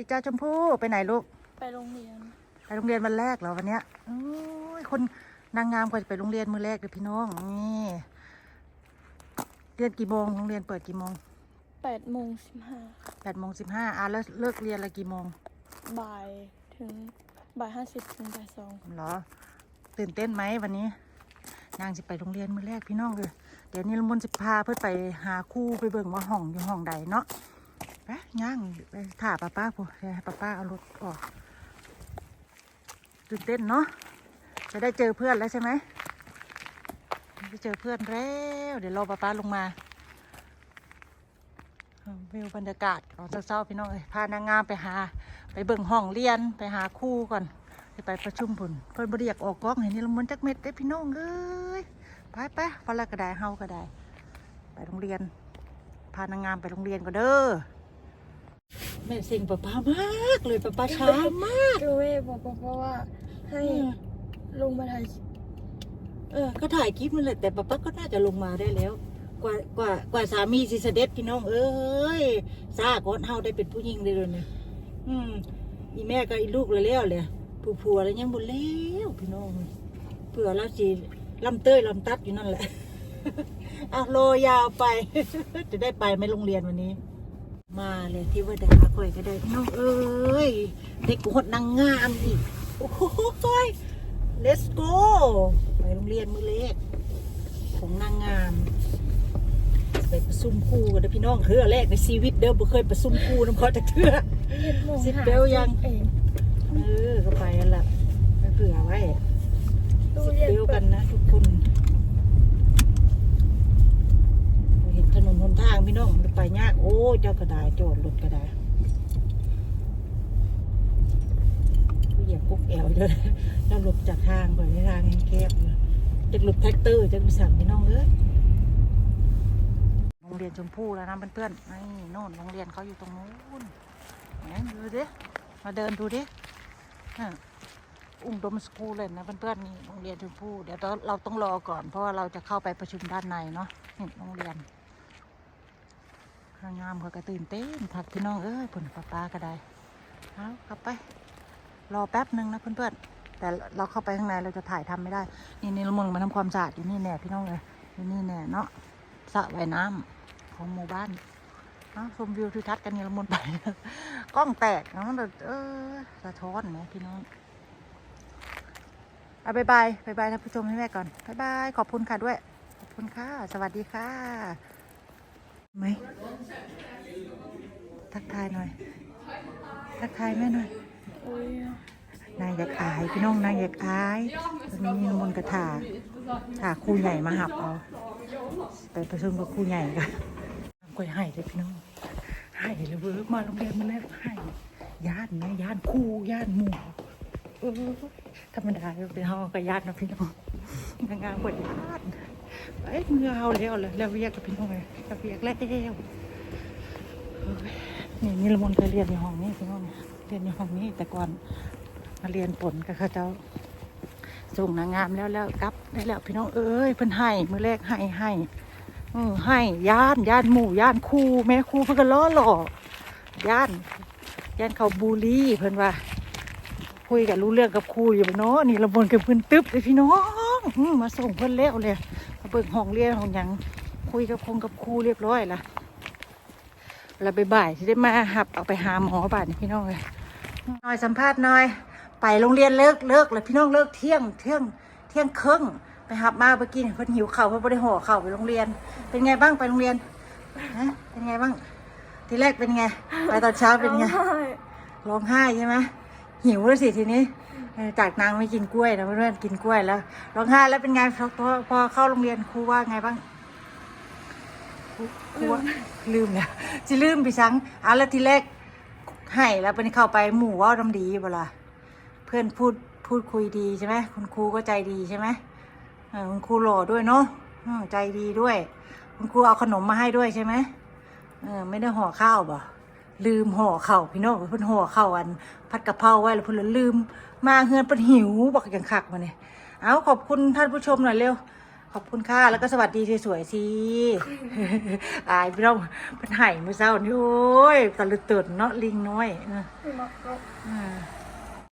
ดีจ้าชมพู่ไปไหนลูก ไปโรงเรียน ไปโรงเรียนวันแรกเหรอวันเนี้ยโอ้ยคนนางงามกว่าจะไปโรงเรียนมือแรกเลยพี่น้องนี่เรียนกี่โมงโรงเรียนเปิดกี่โมงแปดโมงสิบห้าแปดโมงสิบห้าอะแล้วเลิกเรียนอะไรกี่โมงบ่ายถึงบ่ายห้าสิบถึงบ่ายสองเหรอ ตื่นเต้นไหมวันนี้ นางจะไปโรงเรียนมือแรกพี่น้องเลยเดี๋ยวนี้ละมุนจะพาเพื่อไปหาครู่ไปเบิ่งว่าห้องอยู่ห้องใดเนาะ ไปย่างไปถ่าป้าป้าพูเดี๋ยวให้ป้าป้าเอารถออกตื่นเต้นเนาะจะได้เจอเพื่อนแล้วใช่ไหมได้เจอเพื่อนแล้ว เดี๋ยวรอป้าป้าลงมาวิวบรรยากาศตอนเช้าๆพี่น้องเอ้ยพานางงามไปหา ไปเบิ่งห้องเรียนไปหาคู่ก่อนไปไปประชุมผลเพิ่นบริยากออกกล้องเห็นนี่ละมันจักเม็ดได้พี่น้องเอ้ยไปไปพอละก็ได้เฮาก็ได้ ไปโรงเรียนพานางงามไปโรงเรียนก็เด้อ แม่สิ่งป้าป้ามากเลยป้าป้าช้ามากคือเว่บอกบอกว่าให้ลงมาถ่ายเออก็ถ่ายคลิปนั่นแหละแต่ป้าป้าก็น่าจะลงมาได้แล้ว กว่ากว่ากว่าสามีสิเสด็จพี่น้องเอ้ยซาก่อนเฮาได้เป็นผู้หญิงเลยเลยเนี่ยอืมอีแม่ก็อีลูกเลยแล้วเลยผู้ผัวแล้วยังบ่แล้วพี่น้องเผื่อแล้วสิลำเต้ยลำตัดอยู่นั่นแหละอะโลยาวไป จะได้ไปไหมโรงเรียนวันนี้ มาเลยที่ว่าดาคอยก็ได้พี่น้องเอ้ยเด็กหดนางงามอีก โอ้โห let's go ไปโรงเรียนมือเล็กของนางงาม ไปประซุ่มคู่กันนะพี่น้องเทื่อแรกในชีวิตเด้อบ่เคยประซุ่มคู่น้ำพอจากเทื่อสิบเบลยังเองเออก็ไปนั่นแหละไปเผื่อไว้ตู้สิบเรียนเบลกันนะทุกคนเห็นถนนหนทางพี่น้องมันไปยาก โอ้เจ้ากระดาษจอดรถกระดาษเหยียบกุ๊กแอวเยอะแล้วหลบจากทางไปในทางแคบๆเลยจะหลบแท็กเตอร์จะไปสั่งพี่น้องเอ้ยโรงเรียนชมพู่แล้วนะเพื่อนๆนี่โน่นโรงเรียนเขาอยู่ตรงนู้นแหมดูดิมาเดินดูดิอุ้งดมสกูลเลยนะเพื่อนๆนี่โรงเรียนชมพู่เดี๋ยวเราต้องรอก่อนเพราะว่าเราจะเข้าไปประชุมด้านในเนาะโรงเรียน ข้างงามเขาก็ตื่นเต้นผักพี่น้องเอ้ยผลป้าป้าก็ได้เอากลับไป รอแป๊บหนึ่งนะเพื่อนๆแต่เราเข้าไปข้างในเราจะถ่ายทำไม่ได้ นี่นี่ละมุนมาทำความสะอาดอยู่นี่แน่พี่น้องเลยอยู่นี่แน่เนาะสระว่ายน้ำของหมู่บ้านเนาะชมวิวทิวทัศน์กันนี่ละมุนไปกล้องแตกนะแต่เออสะท้อนนะพี่น้องเอาบายบายบายบายท่านผู้ชมให้แม่ก่อนบายบายขอบคุณค่ะด้วย ขอบคุณค่ะ สวัสดีค่ะ ไหมทักทายหน่อย ทักทายแม่หน่อยโอ้ยนายอยากอายพี่น้องนายอยากอายวันนี้มีมนต์กระถาถาครูใหญ่มาหับเอาไปประชุมกับครูใหญ่กันก็ให้เลยพี่น้องให้เลยเวิร์กมาโรงเรียนมาแล้วให้ย่านนะย่านครูย่านหมู่เออธรรมดาเป็นห้องก็ย่านนะพี่น้องนางงามกว่าย่าน ไปเมื่อเอาแล้วเลยแล้วเรียกกับพี่น้องเลยแล้วเรียกแล้วนี่นี่ละมนต์เคยเรียนในห้องนี้พี่น้องเรียนในห้องนี้แต่ก่อนมาเรียนผลกับเขาเจ้าส่งนางงามแล้วแล้วกลับได้แล้วพี่น้องเอ้ยเพิ่นให้มือแรกให้ให้เออให้ย่านย่านหมู่ย่านครูแม่ครูเพิ่นก็ล้อหล่อย่านย่านเขาบูลลี่เพิ่นว่าคุยกับรู้เรื่องกับครูอยู่เนาะนี่ระบนกับเพิ่นตึ๊บเลยพี่น้องมาส่งเพิ่นแล้วเลย เบิกห้องเรียนของหยังคุยกับคงกับครูเรียบร้อยละเราไปบ่ายที่ได้มาหับเอาไปหาหมอบ่ายนี่พี่น้องเลยน่อยสัมภาษณ์น่อย ไปโรงเรียนเลิกเลิกแล้วพี่น้องเลิกเที่ยงเที่ยงเที่ยงครึ่งไปหับมาเมื่อกี้เนี่ยเพิ่นหิวเข้าเพิ่นบ่ได้ห่อข้าไปโรงเรียน เป็นไงบ้างไปโรงเรียนฮะเป็นไงบ้าง ทีแรกเป็นไง ไปตอนเช้าเป็นไงร้องไห้ใช่ไหมหิวแล้วสิทีนี้ จากนางไม่กินกล้วยนะเพื่อนๆกินกล้วยแล้วร้องไห้แล้วเป็นไงพอพอพอเข้าโรงเรียนครูว่าไงบ้างครูครูว่าลืมเนี่ยจะลืมไปซังเอาแล้วทีแรกให้แล้วเป็นเข้าไปหมู่เว่าดำดีบ่ล่ะเพื่อนพูดพูดคุยดีใช่ไหมคุณครูก็ใจดีใช่ไหมเออคุณครูหล่อด้วยเนาะอืมใจดีด้วย คุณครูเอาขนมมาให้ด้วยใช่ไหมเออไม่ได้ห่อข้าวบ่ ลืมห่อเข่าพี่น้องเพิ่นห่อเข่าอันผัดกะเพราไว้แล้วเพิ่นลืม มาเฮือนเพิ่นหิวบอกอย่างคักมาเนี่ยเอาขอบคุณท่านผู้ชมหน่อยเร็ว ขอบคุณค่ะแล้วก็สวัสดีสวยๆสิอายพี่น้องเพิ่นไห่มื้อเช้านี่โอ้ยตะลึกตื่นเนาะลิงน้อยอ่า